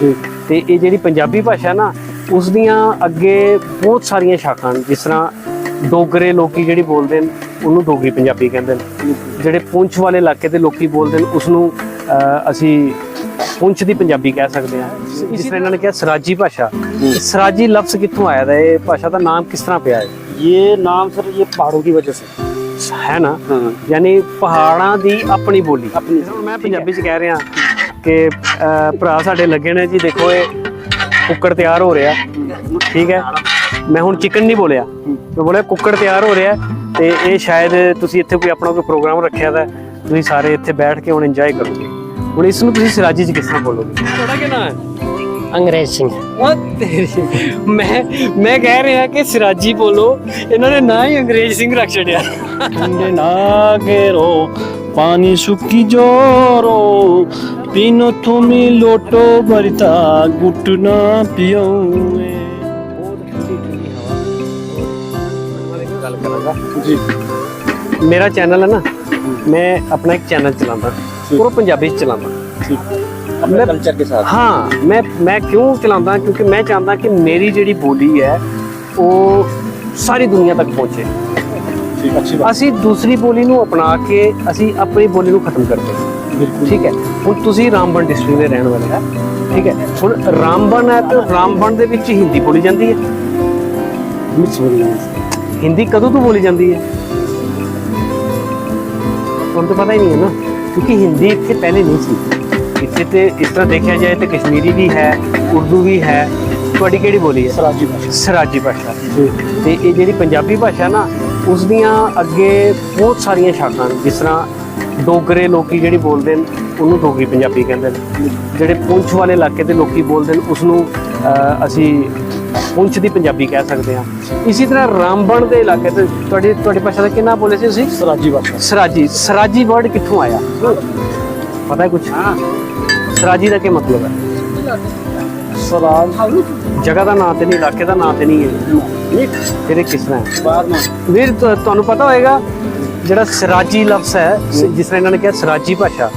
ਜੀ। ਤੇ ਇਹ ਜਿਹੜੀ ਪੰਜਾਬੀ ਭਾਸ਼ਾ ਨਾ ਉਸ ਦੀਆਂ ਅੱਗੇ ਬਹੁਤ ਸਾਰੀਆਂ ਸ਼ਾਖਾਂ ਨੇ। ਜਿਸ ਤਰ੍ਹਾਂ ਡੋਗਰੇ ਲੋਕੀ ਜਿਹੜੀ ਬੋਲਦੇ ਨੇ ਉਹਨੂੰ ਡੋਗਰੀ ਪੰਜਾਬੀ ਕਹਿੰਦੇ ਨੇ। ਜਿਹੜੇ ਪੁੰਛ ਵਾਲੇ ਇਲਾਕੇ ਦੇ ਲੋਕੀ ਬੋਲਦੇ ਨੇ ਉਸ ਨੂੰ ਅਸੀਂ ਪੁੰਛ ਦੀ ਪੰਜਾਬੀ ਕਹਿ ਸਕਦੇ ਹਾਂ। ਜਿਸ ਤਰ੍ਹਾਂ ਇਹਨਾਂ ਨੇ ਕਿਹਾ ਸਰਾਜੀ ਭਾਸ਼ਾ। ਸਰਾਜੀ ਲਫ਼ਜ਼ ਕਿੱਥੋਂ ਆਇਆ ਦਾ? ਇਹ ਭਾਸ਼ਾ ਦਾ ਨਾਮ ਕਿਸ ਤਰ੍ਹਾਂ ਪਿਆ ਹੈ? ਇਹ ਨਾਮ ਸਰ ਇਹ ਪਹਾੜੋਂ ਦੀ ਵਜ੍ਹਾ ਸੇ। ਹੈ ਨਾ? ਯਾਨੀ ਪਹਾੜਾਂ ਦੀ ਆਪਣੀ ਬੋਲੀ। ਮੈਂ ਪੰਜਾਬੀ ਚ ਕਹਿ ਰਿਹਾ। ਕਿ ਭਰਾ ਸਾਡੇ ਲੱਗੇ ਨੇ ਜੀ ਦੇਖੋ ਇਹ ਕੁੱਕੜ ਤਿਆਰ ਹੋ ਰਿਹਾ। ਠੀਕ ਹੈ? ਮੈਂ ਹੁਣ ਚਿਕਨ ਨਹੀਂ ਬੋਲਿਆ। ਮੈਂ ਬੋਲਿਆ ਕੁੱਕੜ ਤਿਆਰ ਹੋ ਰਿਹਾ ਤੇ ਇਹ ਸ਼ਾਇਦ ਤੁਸੀਂ ਇੱਥੇ ਕੋਈ ਆਪਣਾ ਕੋਈ ਪ੍ਰੋਗਰਾਮ ਰੱਖਿਆ ਦਾ ਤੁਸੀਂ ਸਾਰੇ ਇੱਥੇ ਬੈਠ ਕੇ ਹੁਣ ਇੰਜੋਏ ਕਰੋਗੇ। ਹੁਣ ਇਸ ਨੂੰ ਤੁਸੀਂ ਸਿਰਾਜੀ ਚ ਕਿਸ ਤਰ੍ਹਾਂ ਬੋਲੋਗੇ? ਤੁਹਾਡਾ ਕੀ ਨਾਮ ਹੈ? ਅੰਗਰੇਜ਼ ਸਿੰਘ। ਉਹ ਤੇਰੀ ਮੈਂ ਮੈਂ ਕਹਿ ਰਿਹਾ ਕਿ ਸਿਰਾਜੀ ਬੋਲੋ ਇਹਨਾਂ ਨੇ ਨਾ ਹੀ ਅੰਗਰੇਜ਼ ਸਿੰਘ ਰੱਖ ਛੜਿਆ ਠੰਡੇ ਨਾ ਗੇਰੋ ਪਾਣੀ ਸੁੱਕੀ ਜੋਰੋ પીનો થુમી લોટો ભરતા ગુટ ના પીઉં ਗੱਲ ਕਰਾਂਗਾ ਜੀ। ਮੇਰਾ ਚੈਨਲ ਹੈ ਨਾ ਮੈਂ ਆਪਣਾ ਇੱਕ ਚੈਨਲ ਚਲਾਉਂਦਾ ਉਹ ਪੰਜਾਬੀ ਚ ਚਲਾਉਂਦਾ। ਆਪਣੇ ਕਲਚਰ ਦੇ ਸਾਥ। ਹਾਂ ਮੈਂ ਮੈਂ ਕਿਉਂ ਚਲਾਉਂਦਾ? ਕਿਉਂਕਿ ਮੈਂ ਚਾਹੁੰਦਾ ਕਿ ਮੇਰੀ ਜਿਹੜੀ ਬੋਲੀ ਹੈ ਉਹ ਸਾਰੀ ਦੁਨੀਆ ਤੱਕ ਪਹੁੰਚੇ। ਅਸੀਂ ਦੂਸਰੀ ਬੋਲੀ ਨੂੰ ਅਪਣਾ ਕੇ ਅਸੀਂ ਆਪਣੀ ਬੋਲੀ ਨੂੰ ਖਤਮ ਕਰਦੇ ਹਾਂ। ਠੀਕ ਹੈ। ਹੁਣ ਤੁਸੀਂ ਰਾਮਬਨ ਡਿਸਟ੍ਰਿਕਟ ਦੇ ਰਹਿਣ ਵਾਲੇ ਆ ਠੀਕ ਹੈ। ਹੁਣ ਰਾਮਬਨ ਹੈ ਤਾਂ ਰਾਮਬਨ ਦੇ ਵਿੱਚ ਹਿੰਦੀ ਬੋਲੀ ਜਾਂਦੀ ਹੈ। ਮਿਕਸ ਬੋਲੀ ਜਾਂਦੀ ਹਿੰਦੀ ਕਦੋਂ ਤੋਂ ਬੋਲੀ ਜਾਂਦੀ ਹੈ? ਤੁਹਾਨੂੰ ਤਾਂ ਪਤਾ ਹੀ ਨਹੀਂ ਹੈ ਨਾ ਕਿਉਂਕਿ ਹਿੰਦੀ ਇੱਥੇ ਪਹਿਲੇ ਨਹੀਂ ਸੀ। ਇੱਥੇ ਤੇ ਇਸ ਤਰ੍ਹਾਂ ਦੇਖਿਆ ਜਾਏ ਤਾਂ ਕਸ਼ਮੀਰੀ ਵੀ ਹੈ ਉਰਦੂ ਵੀ ਹੈ। ਤੁਹਾਡੀ ਕਿਹੜੀ ਬੋਲੀ ਹੈ? ਸਰਾਜੀ ਭਾਸ਼ਾ। ਸਰਾਜੀ ਭਾਸ਼ਾ। ਤੇ ਇਹ ਜਿਹੜੀ ਪੰਜਾਬੀ ਭਾਸ਼ਾ ਨਾ ਉਸ ਦੀਆਂ ਅੱਗੇ ਬਹੁਤ ਸਾਰੀਆਂ ਸ਼ਾਖਾਂ ਜਿਸ ਤਰ੍ਹਾਂ ਡੋਗਰੇ ਲੋਕੀ ਜਿਹੜੀ ਬੋਲਦੇ ਨੇ ਉਹਨੂੰ ਡੋਗਰੀ ਪੰਜਾਬੀ ਕਹਿੰਦੇ ਨੇ। ਜਿਹੜੇ ਪੁੰਛ ਵਾਲੇ ਇਲਾਕੇ ਦੇ ਲੋਕੀ ਬੋਲਦੇ ਨੇ ਉਸ ਨੂੰ ਅਸੀਂ ਪੁੰਛ ਦੀ ਪੰਜਾਬੀ ਕਹਿ ਸਕਦੇ ਹਾਂ। ਇਸੇ ਤਰ੍ਹਾਂ ਰਾਮਬਣ ਦੇ ਇਲਾਕੇ ਤੇ ਤੁਹਾਡੀ ਤੁਹਾਡੀ ਭਾਸ਼ਾ ਦਾ ਕਿੰਨਾ ਬੋਲੇ ਸੀ ਤੁਸੀਂ? ਸਰਾਜੀ ਵਰਡ। ਸਰਾਜੀ ਸਰਾਜੀ ਵਰਡ ਕਿੱਥੋਂ ਆਇਆ? ਪਤਾ ਹੈ ਕੁਝ ਹਾਂ ਸਰਾਜੀ ਦਾ ਕੀ ਮਤਲਬ ਹੈ? ਸਰਾਜ। ਜਗ੍ਹਾ ਦਾ ਨਾਂ ਤੇ ਨਹੀਂ ਇਲਾਕੇ ਦਾ ਨਾਂ ਤੇ ਨਹੀਂ ਹੈ। ਇਹ ਕਿਸ ਤਰ੍ਹਾਂ ਬਾਅਦ ਵਿੱਚ ਵੀਰ ਤੁਹਾਨੂੰ ਪਤਾ ਹੋਏਗਾ ਜਿਹੜਾ ਸਰਾਜੀ ਲਫ਼ਜ਼ ਹੈ ਜਿਸ ਤਰ੍ਹਾਂ ਇਹਨਾਂ ਨੇ ਕਿਹਾ ਸਰਾਜੀ ਭਾਸ਼ਾ।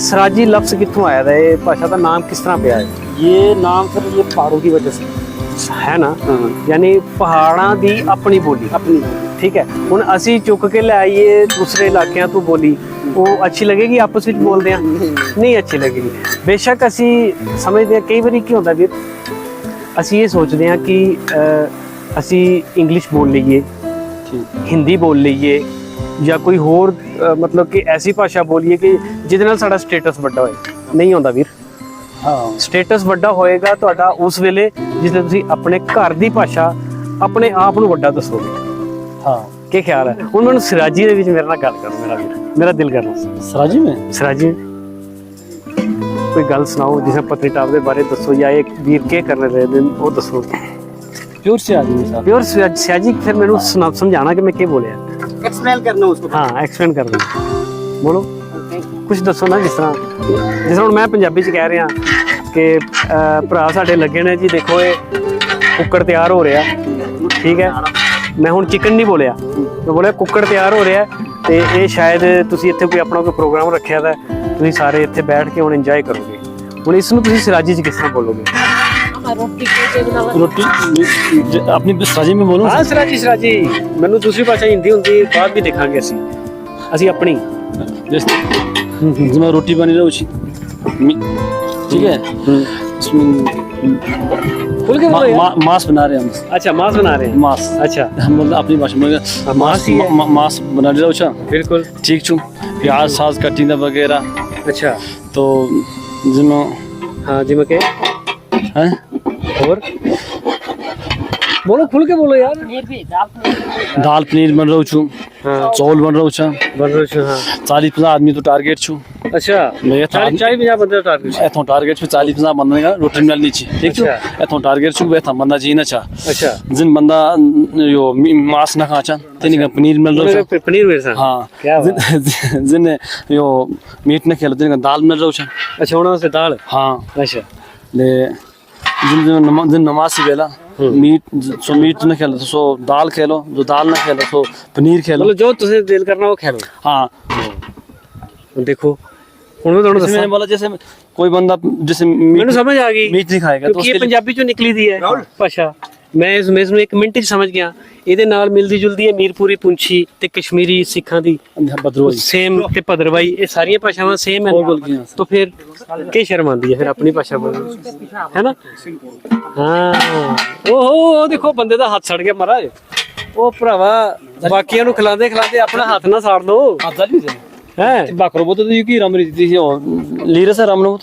ਸਰਾਜੀ ਲਫ਼ਜ਼ ਕਿੱਥੋਂ ਆਇਆ ਦਾ? ਇਹ ਭਾਸ਼ਾ ਦਾ ਨਾਮ ਕਿਸ ਤਰ੍ਹਾਂ ਪਿਆ ਹੈ? ਇਹ ਨਾਮ ਸਰ ਇਹ ਪਹਾੜੋਂ ਦੀ ਵਜ੍ਹਾ ਸੇ। ਹੈ ਨਾ? ਯਾਨੀ ਪਹਾੜਾਂ ਦੀ ਆਪਣੀ ਬੋਲੀ। ਆਪਣੀ ਠੀਕ ਹੈ। ਹੁਣ ਅਸੀਂ ਚੁੱਕ ਕੇ ਲੈ ਆਈਏ ਦੂਸਰੇ ਇਲਾਕਿਆਂ ਤੋਂ ਬੋਲੀ ਉਹ ਅੱਛੀ ਲੱਗੇਗੀ ਆਪਸ ਵਿੱਚ ਬੋਲਦੇ ਆ ਨਹੀਂ। ਅੱਛੀ ਲੱਗੇਗੀ। ਬੇਸ਼ੱਕ ਅਸੀਂ ਸਮਝਦੇ ਹਾਂ ਕਈ ਵਾਰੀ ਕੀ ਹੁੰਦਾ ਵੀ ਅਸੀਂ ਇਹ ਸੋਚਦੇ ਹਾਂ ਕਿ ਅਸੀਂ ਇੰਗਲਿਸ਼ ਬੋਲ ਲਈਏ ਹਿੰਦੀ ਬੋਲ ਲਈਏ ਜਾਂ ਕੋਈ ਹੋਰ ਮਤਲਬ ਕਿ ਐਸੀ ਭਾਸ਼ਾ ਬੋਲੀਏ ਕਿ ਜਿਹਦੇ ਨਾਲ ਸਾਡਾ ਸਟੇਟਸ ਵੱਡਾ ਹੋਏ। ਨਹੀਂ ਆਉਂਦਾ ਵੀਰ। ਹਾਂ। ਸਟੇਟਸ ਵੱਡਾ ਹੋਏਗਾ ਤੁਹਾਡਾ ਉਸ ਵੇਲੇ ਜਿੱਥੇ ਤੁਸੀਂ ਆਪਣੇ ਘਰ ਦੀ ਭਾਸ਼ਾ ਆਪਣੇ ਆਪ ਨੂੰ ਵੱਡਾ ਦੱਸੋਗੇ। ਹਾਂ। ਕੀ ਖਿਆਲ ਹੈ? ਹੁਣ ਮੈਨੂੰ ਸਰਾਜੀ ਦੇ ਵਿੱਚ ਮੇਰੇ ਨਾਲ ਗੱਲ ਕਰੋ ਮੇਰਾ ਵੀਰ। ਮੇਰਾ ਦਿਲ ਕਰਨਾ ਸਰਾਜੀ ਮੈਂ ਸਰਾਜੀ। ਕੋਈ ਗੱਲ ਸੁਣਾਓ ਜਿਵੇਂ ਪਤਨੀ ਟਾਪ ਦੇ ਬਾਰੇ ਦੱਸੋ ਜਾਂ ਇਹ ਵੀਰ ਕੀ ਕਰ ਰਹੇ ਨੇ ਉਹ ਦੱਸੋ। ਪਿਓਰ ਸਿਆਜੀ ਸਾਹਿਬ ਪਿਓਰ ਸਿਆਜੀ ਫਿਰ ਮੈਨੂੰ ਸੁਣਾ ਸਮਝਾਣਾ ਕਿ ਮੈਂ ਕੀ ਬੋਲਿਆ। एक्सप्लेन करना उसको ਹਾਂ ਐਕਸਪਲੇਨ ਕਰ ਦਿਓ ਬੋਲੋ ਕੁਝ ਦੱਸੋ ਨਾ ਜਿਸ ਤਰ੍ਹਾਂ ਜਿਸ ਤਰ੍ਹਾਂ ਹੁਣ ਮੈਂ ਪੰਜਾਬੀ ਚ ਕਹਿ ਰਿਹਾ ਕਿ ਅਹ, ਭਰਾ ਸਾਡੇ ਲੱਗੇ ਨੇ ਜੀ ਦੇਖੋ ਇਹ ਕੁੱਕੜ ਤਿਆਰ ਹੋ ਰਿਹਾ ਠੀਕ ਹੈ ਮੈਂ ਹੁਣ ਚਿਕਨ ਨਹੀਂ ਬੋਲਿਆ ਮੈਂ ਬੋਲਿਆ ਕੁੱਕੜ ਤਿਆਰ ਹੋ ਰਿਹਾ ਤੇ ਇਹ ਸ਼ਾਇਦ ਤੁਸੀਂ ਇੱਥੇ ਕੋਈ ਆਪਣਾ ਕੋਈ ਪ੍ਰੋਗਰਾਮ ਰੱਖਿਆ ਦਾ ਤੁਸੀਂ ਸਾਰੇ ਇੱਥੇ ਬੈਠ ਕੇ ਹੁਣ ਇੰਜੋਏ ਕਰੋਗੇ ਹੁਣ ਇਸ ਨੂੰ ਤੁਸੀਂ ਸਿਰਾਜੀ ਚ ਕਿਸ ਤਰ੍ਹਾਂ ਬੋਲੋਗੇ रोटी ज- अपनी सराजी में बोलो ਹਾਂ ਸਿਰਾਜੀ ਸਿਰਾਜੀ ਮੈਨੂੰ ਦੂਸਰੀ ਭਾਸ਼ਾ ਹਿੰਦੀ ਹੁੰਦੀ ਬਾਅਦ ਵੀ ਦੇਖਾਂਗੇ ਅਸੀਂ ਅਸੀਂ ਆਪਣੀ जैसे जिसमें रोटी बनी रही उसी मी- ठीक है इसमें खुल के मा- बोलो यार मा- मांस बना रहे हैं हम अच्छा मांस बना रहे हैं मांस अच्छा हम बोलते हैं अपनी भाषा में हाँ, मांस मांस ही है। मा- मांस बना रहे हो बिल्कुल ठीक छू प्याज साज कटिंग वगैरह अच्छा तो जिसमें हाँ जी मके हैं और बोलो खुल के बोलो यार दाल पनीर बन रहा छू हाँ चावल बन रहा छू। बन रहे हो हाँ चालीस पचास आदमी तो टारगेट छू? अच्छा मैं चालीस चालीस पंजाब बंदे टारगेट एथों टारगेट पे चालीस पचास बंदे का रोटी मिलनी चाहिए ठीक छू। टारगेट छू एथों बंदा जीना अच्छा बंदा यो मी- मांस ना खा चाह तेनी का पनीर मिल रहा प- पनीर मेरे साथ हाँ जिन जिन यो मीट न खेलो तेनी का दाल मिल रहा छा अच्छा होना से दाल हाँ अच्छा ले जिन जिन नमा जिन नमाज से बेला मीट सो मीट न खेलो सो दाल खेलो जो दाल ना खेलो सो पनीर खेलो मतलब जो तुझे दिल करना वो खा लो हाँ ਹੁਣ ਦੇਖੋ ਹੁਣ ਮੈਂ ਤੁਹਾਨੂੰ इसमें ਦੱਸਾਂ बोला जैसे कोई बंदा जैसे मीट ਮੈਨੂੰ ਸਮਝ ਆ ਗਈ मीट नहीं खाएगा तो ਕਿਉਂਕਿ उसके ਇਹ लिए ਪੰਜਾਬੀ ਚੋਂ ਨਿਕਲੀ ਦੀ ਹੈ ਭਾਸ਼ਾ ਮੈਂ ਇਸ ਮੇਜ਼ ਨੂੰ ਇੱਕ ਮਿੰਟ 'ਚ ਸਮਝ ਗਿਆ। ਇਹਦੇ ਨਾਲ ਮਿਲਦੀ ਜੁਲਦੀ ਹੈ ਮੀਰਪੂਰੀ ਪੁੰਛੀ ਤੇ ਕਸ਼ਮੀਰੀ ਸਿੱਖਾਂ ਦੀ। ਭਦਰਵਾਈ ਸੇਮ ਤੇ ਭਦਰਵਾਈ ਇਹ ਸਾਰੀਆਂ ਭਾਸ਼ਾਵਾਂ ਸੇਮ ਹੈ। ਤਾਂ ਫਿਰ ਕੀ ਸ਼ਰਮ ਆਉਂਦੀ ਹੈ ਫਿਰ ਆਪਣੀ ਭਾਸ਼ਾ ਬੋਲਣ ਹੈ ਨਾ? ਹਾਂ। ਓਹੋ ਦੇਖੋ ਬੰਦੇ ਦਾ ਹੱਥ ਸੜ ਗਿਆ ਮਹਾਰਾਜ। ਉਹ ਭਰਾਵਾ ਬਾਕੀਆਂ ਨੂੰ ਖਿਲਾਉਂਦੇ ਖਿਲਾਉਂਦੇ ਆਪਣਾ ਹੱਥ ਨਾ ਸਾੜ ਲਓ। ਹੱਥ ਨਹੀਂ ਹੈ? ਬਾਕਰੋ ਬੋਤ ਦੀ ਕੀ ਰਾਮ ਰੀਤੀ ਸੀ ਲੀਰਸ ਰਾਮ ਨੂੰ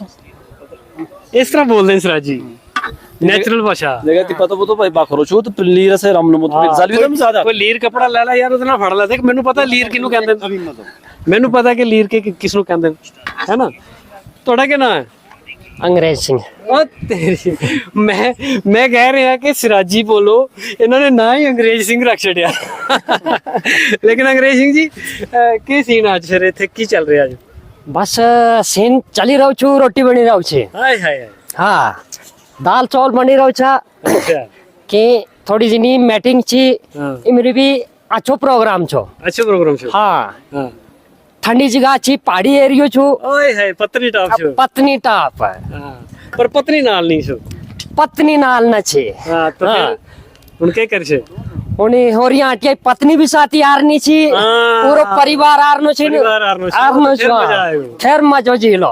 ਇਸ ਤਰ੍ਹਾਂ ਬੋਲਦੇ ਸਰਾਜੀ। नेचुरल भाषा लगा ती पता वो तो भाई बाखरो छू तो लीर से राम नमो तो जालवी तो ज्यादा कोई लीर ਕਪੜਾ ਲੈ ਲੈ ਯਾਰ ਉਹਦੇ ਨਾਲ ਫੜ ਲੈ। ਤੇ ਮੈਨੂੰ ਪਤਾ ਲੀਰ ਕਿਹਨੂੰ ਕਹਿੰਦੇ ਮੈਨੂੰ ਪਤਾ ਕਿ ਲੀਰ ਕੇ ਕਿਸ ਨੂੰ ਕਹਿੰਦੇ ਨੇ। ਹੈਨਾ ਤੁਹਾਡਾ ਕੀ ਨਾਮ ਹੈ? ਅੰਗਰੇਜ਼ ਸਿੰਘ। ਉਹ ਤੇਰੀ ਮੈਂ ਮੈਂ ਕਹਿ ਰਿਹਾ ਕਿ ਸਿਰਾਜੀ ਬੋਲੋ ਇਹਨਾਂ ਨੇ ਨਾ ਹੀ ਅੰਗਰੇਜ਼ ਸਿੰਘ ਰੱਖ ਛੜਿਆ ਲੇਕਿਨ ਅੰਗਰੇਜ਼ ਸਿੰਘ ਜੀ ਕੀ ਸੀਨ ਅੱਜ ਫਿਰ ਇੱਥੇ? ਕੀ ਚੱਲ ਰਿਹਾ ਅੱਜ? ਬਸ ਸੀਨ ਚੱਲੀ ਰਹੂ ਛੂ ਰੋਟੀ ਬਣੀ ਰਹੂ ਛੇ ਹਾਏ ਹਾਏ। ਹਾਂ। दाल चावल बनी रहो छा। के थोड़ी जनी मीटिंग छी इमरी भी अच्छो प्रोग्राम छो। अच्छो प्रोग्राम छो? हां। ઠંડી જગા છે પહાડી એરિયો છું ઓય હે પતની ટાપ છું પતની ટાપ પર પત્ની નાલની છું પત્ની નાલ ના છે હા તો ઉન કે કરશે ઓની હોરિયા આટિયા પત્ની બી સાથી આરની છે હા. પૂરો પરિવાર આરનો છે ને પરિવાર આરનો છે. આરનો ફેર છે મજા આવ્યો. ફેર મજો જીલો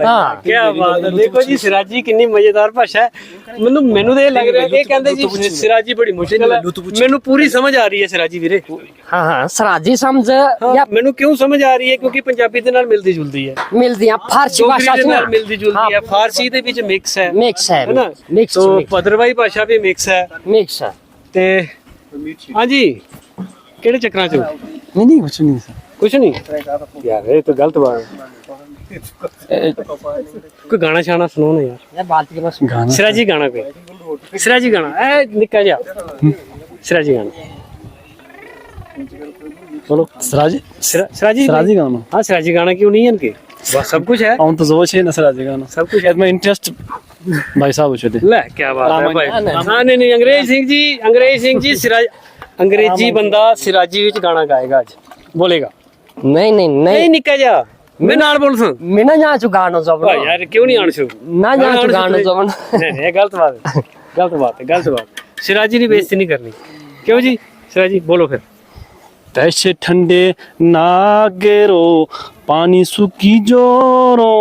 હા ਕੀ ਬਾਤ ਹੈ ਦੇਖੋ ਜੀ ਸਿਰਾਜੀ ਕਿੰਨੀ ਮਜ਼ੇਦਾਰ ਭਾਸ਼ਾ ਹੈ ਮੈਨੂੰ ਮੈਨੂੰ ਤਾਂ ਇਹ ਲੱਗ ਰਿਹਾ ਕਿ ਇਹ ਕਹਿੰਦੇ ਜੀ ਸਿਰਾਜੀ ਬੜੀ ਮੁਸ਼ਕਿਲ ਹੈ ਮੈਨੂੰ ਪੂਰੀ ਸਮਝ ਆ ਰਹੀ ਹੈ ਸਿਰਾਜੀ ਵੀਰੇ ਹਾਂ ਹਾਂ ਸਰਾਜੀ ਸਮਝ ਹਾਂ, ਜਾਂ ਮੈਨੂੰ ਕਿਉਂ ਸਮਝ ਆ ਰਹੀ ਹੈ ਕਿਉਂਕਿ ਪੰਜਾਬੀ ਦੇ ਨਾਲ ਮਿਲਦੀ ਜੁਲਦੀ ਹੈ ਮਿਲਦੀਆਂ ਫਾਰਸੀ ਡੋਗਰੀ ਭਾਸ਼ਾ ਦੇ ਚ ਨਾ ਨਾਲ ਮਿਲਦੀ ਜੁਲਦੀ ਹੈ ਫਾਰਸੀ ਦੇ ਵਿੱਚ ਮਿਕਸ ਹੈ ਮਿਕਸ ਹੈ ਹੈ ਨਾ ਮਿਕਸ ਤੋ ਪਦਰਵਾਈ ਭਾਸ਼ਾ ਵੀ ਮਿਕਸ ਹੈ ਮਿਕਸ ਹੈ ਤੇ ਹਾਂਜੀ। ਕਿਹੜੇ ਚੱਕਰਾਂ 'ਚ? ਨਹੀਂ ਨਹੀਂ ਕੁਛ ਨਹੀਂ ਸਰ। ਕੁਛ ਨਹੀਂ? ਯਾਰ ਇਹ ਤਾਂ ਗਲਤ ਬਾਤ ਹੈ। ਕੋਈ ਗਾਣਾ ਸ਼ਾਣਾ ਸੁਣਾਓ ਯਾਰ। ਯਾਰ ਬਾਲਟੀ ਕੇ ਪਾਸ ਗਾਣਾ ਸਿਰਾ ਜੀ ਗਾਣਾ ਕੋਈ? ਸਿਰਾ ਜੀ ਗਾਣਾ। ਐ ਨਿੱਕਾ ਜਿਹਾ। ਸਿਰਾ ਜੀ ਗਾਣਾ। ਬੋਲੋ। ਸਿਰਾਜੀ ਸਿਰਾਜੀ ਸਿਰਾਜੀ ਗਾਣਾ। ਹਾਂ ਸਿਰਾਜੀ ਗਾਣਾ ਕਿਉਂ ਨਹੀਂ ਹਨ ਕੇ ਬਸ। ਸਭ ਕੁਝ ਹੈ। ਔਨ ਤਜ਼ੋਸ਼ ਹੈ ਨਸਰਾਜੀ ਗਾਣਾ। ਸਭ ਕੁਝ ਹੈ। ਮੈਂ ਇੰਟਰਸਟ है शायद मैं इंटरेस्ट भाई साहब पूछे थे ਲੈ ਕੀ ਬਾਤ ਹੈ ਰਾਮਾਇਣ। ਭਾਈ ਹਾਂ, ਨਹੀਂ। ਹਾਂ ਨਹੀਂ ਨਹੀਂ ਅੰਗਰੇਜ਼ ਸਿੰਘ ਜੀ ਅੰਗਰੇਜ਼ ਸਿੰਘ ਜੀ ਸਿਰਾਜ ਅੰਗਰੇਜ਼ੀ ਬੰਦਾ ਸਿਰਾਜੀ ਵਿੱਚ ਗਾਣਾ ਗਾਏਗਾ ਅੱਜ ਬੋਲੇਗਾ ਨਹੀਂ ਨਹੀਂ ਨਹੀਂ ਨਹੀਂ ਨਿੱਕਾ ਜਿਹਾ ਮੈਂ ਨਾਲ ਬੋਲ ਸਾਂ ਮੈਂ ਨਾ ਜਾਂ ਚੁ ਗਾਣੋ ਭਾਈ ਜ਼ਬਨ ਯਾਰ ਕਿਉਂ ਨਹੀਂ ਆਣ ਸ਼ੂ ਨਾ ਜਾਂ ਚੁ ਗਾਣੋ ਜ਼ਬਨ ਨਹੀਂ ਨਹੀਂ ਇਹ ਗਲਤ ਬਾਤ ਹੈ ਗਲਤ ਬਾਤ ਹੈ ਗਲਤ ਬਾਤ ਹੈ। ਸਿਰਾਜੀ ਦੀ ਬੇਇੱਜ਼ਤੀ ਨਹੀਂ ਕਰਨੀ ਕਿਉਂ ਜੀ ਸਿਰਾਜੀ ਬੋਲੋ ਫਿਰ तैसे ठंडे नागेरो पानी सुकी जोरो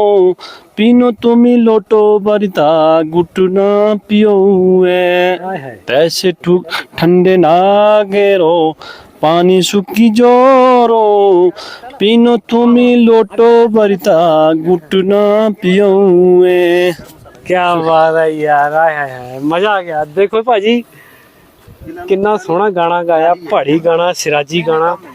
पीनो तुमी लोटो बरिता गुटना पियो ਹਾਏ ਹਾਏ तैसे ठु- ठंडे नागेरो पानी सुकी जोरो पीनो तुमी लोटो बरिता गुटना पियो ਕੀ ਬਾਤ ਹੈ ਯਾਰ ਆਏ ਹਾਏ ਹਾਏ ਮਜ਼ਾ ਆ ਗਿਆ ਦੇਖੋ ਭਾਜੀ ਕਿੰਨਾ ਸੋਹਣਾ ਗਾਣਾ ਗਾਇਆ ਪਹਾੜੀ ਗਾਣਾ ਸਿਰਾਜੀ ਗਾਣਾ ਤੋ बदरुआ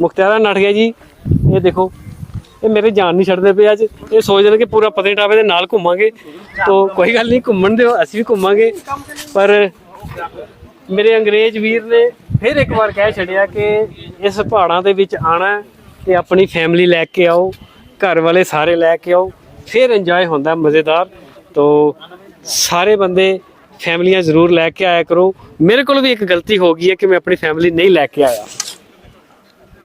ਮੁਖਤਿਆਰਾ ਨੱਠ ਗਿਆ ਜੀ। ਇਹ ਦੇਖੋ, ਇਹ ਮੇਰੇ ਜਾਨ ਨਹੀਂ ਛੱਡਦੇ ਪਏ ਅੱਜ। ਇਹ ਸੋਚਦੇ ਨੇ ਕਿ ਪੂਰਾ ਪਤਨੀਟਾਪੇ ਦੇ ਨਾਲ ਘੁੰਮਾਂਗੇ। ਤੋ ਕੋਈ ਗੱਲ ਨਹੀਂ, ਘੁੰਮਣ ਦਿਓ, ਅਸੀਂ ਵੀ ਘੁੰਮਾਂਗੇ। ਪਰ ਮੇਰੇ ਅੰਗਰੇਜ਼ ਵੀਰ ਨੇ ਫਿਰ ਇੱਕ ਵਾਰ ਕਹਿ ਛੱਡਿਆ ਕਿ ਇਸ ਪਹਾੜਾਂ ਦੇ ਵਿੱਚ ਆਣਾ ਹੈ ਤੇ ਆਪਣੀ ਫੈਮਿਲੀ ਲੈ ਕੇ ਆਓ, ਘਰ ਵਾਲੇ ਸਾਰੇ ਲੈ ਕੇ ਆਓ। ਫਿਰ ਇੰਜੋਏ ਹੁੰਦਾ ਮਜ਼ੇਦਾਰ। ਤੋ ਸਾਰੇ ਬੰਦੇ ਫੈਮਲੀਆਂ ਜ਼ਰੂਰ ਲੈ ਕੇ ਆਇਆ ਕਰੋ। ਮੇਰੇ ਕੋਲ ਵੀ ਇੱਕ ਗਲਤੀ ਹੋ ਗਈ ਹੈ ਕਿ ਮੈਂ ਆਪਣੀ ਫੈਮਿਲੀ ਨਹੀਂ ਲੈ ਕੇ ਆਇਆ।